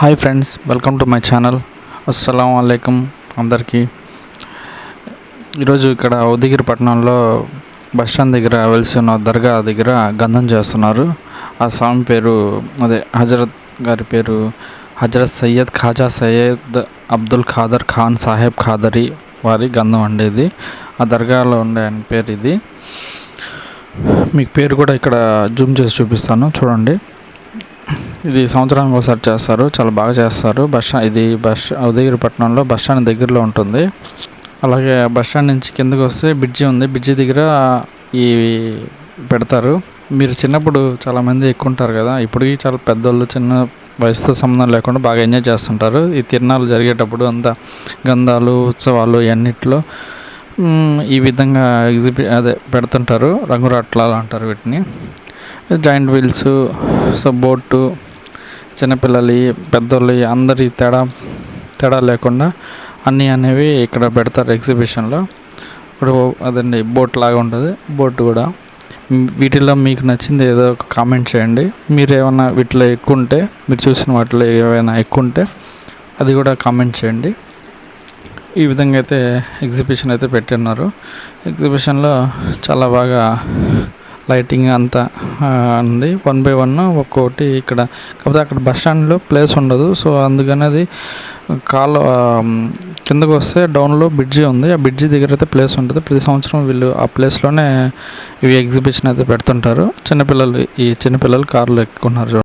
Hi friends welcome to my channel. అస్సలం అయికం అందరికీ. ఈరోజు ఇక్కడ ఉదయగిరి పట్టణంలో బస్ స్టాండ్ దగ్గర వెలిసి ఉన్న దర్గా దగ్గర గంధం చేస్తున్నారు. ఆ స్వామి పేరు అదే హజరత్ గారి పేరు హజరత్ సయ్యద్ ఖాజా సయ్యద్ అబ్దుల్ ఖాదర్ ఖాన్ సాహెబ్ ఖాదరి వారి గంధం అండి ఇది. ఆ దర్గాలో ఉండే ఆయన పేరు ఇది. మీకు పేరు కూడా ఇక్కడ జూమ్ చేసి చూపిస్తాను. చూడండి. ఇది సంవత్సరానికి ఒకసారి చేస్తారు. చాలా బాగా చేస్తారు. బస్ స్టాండ్ ఇది బస్ ఉదయగిరిపట్నంలో బస్ స్టాండ్ దగ్గరలో ఉంటుంది. అలాగే బస్ స్టాండ్ నుంచి కిందకి వస్తే బ్రిడ్జి ఉంది. బ్రిడ్జి దగ్గర ఈ పెడతారు. మీరు చిన్నప్పుడు చాలామంది ఎక్కువ ఉంటారు కదా. ఇప్పటికీ చాలా పెద్దోళ్ళు చిన్న వయసుతో సంబంధం లేకుండా బాగా ఎంజాయ్ చేస్తుంటారు. ఈ తిరణాలు జరిగేటప్పుడు అంతా గంధాలు ఉత్సవాలు ఇవన్నిట్లో ఈ విధంగా ఎగ్జిబి అదే పెడుతుంటారు. రంగురాట్లాలు అంటారు వీటిని. జాయింట్ వీల్స్ సో బోటు చిన్నపిల్లలు పెద్దోళ్ళు అందరి తేడా తేడా లేకుండా అన్నీ అనేవి ఇక్కడ పెడతారు ఎగ్జిబిషన్లో. ఇప్పుడు అదండి బోట్ లాగా ఉంటుంది. బోట్ కూడా. వీటిలో మీకు నచ్చింది ఏదో ఒక కామెంట్ చేయండి. మీరు ఏమైనా వీటిలో ఎక్కువ ఉంటే మీరు చూసిన వాటిలో ఏమైనా ఎక్కువ ఉంటే అది కూడా కామెంట్ చేయండి. ఈ విధంగా అయితే ఎగ్జిబిషన్ అయితే పెట్టున్నారు. ఎగ్జిబిషన్లో చాలా బాగా లైటింగ్ అంతా ఉంది. వన్ బై వన్ ఒక్కోటి ఇక్కడ కాకపోతే అక్కడ బస్ స్టాండ్లో ప్లేస్ ఉండదు. సో అందుకని అది కాలు కిందకు వస్తే డౌన్లో బ్రిడ్జి ఉంది. ఆ బ్రిడ్జి దగ్గర అయితే ప్లేస్ ఉంటుంది. ప్రతి సంవత్సరం వీళ్ళు ఆ ప్లేస్లోనే ఇవి ఎగ్జిబిషన్ అయితే పెడుతుంటారు. చిన్నపిల్లలు ఈ చిన్నపిల్లలు కార్లు ఎక్కున్నారు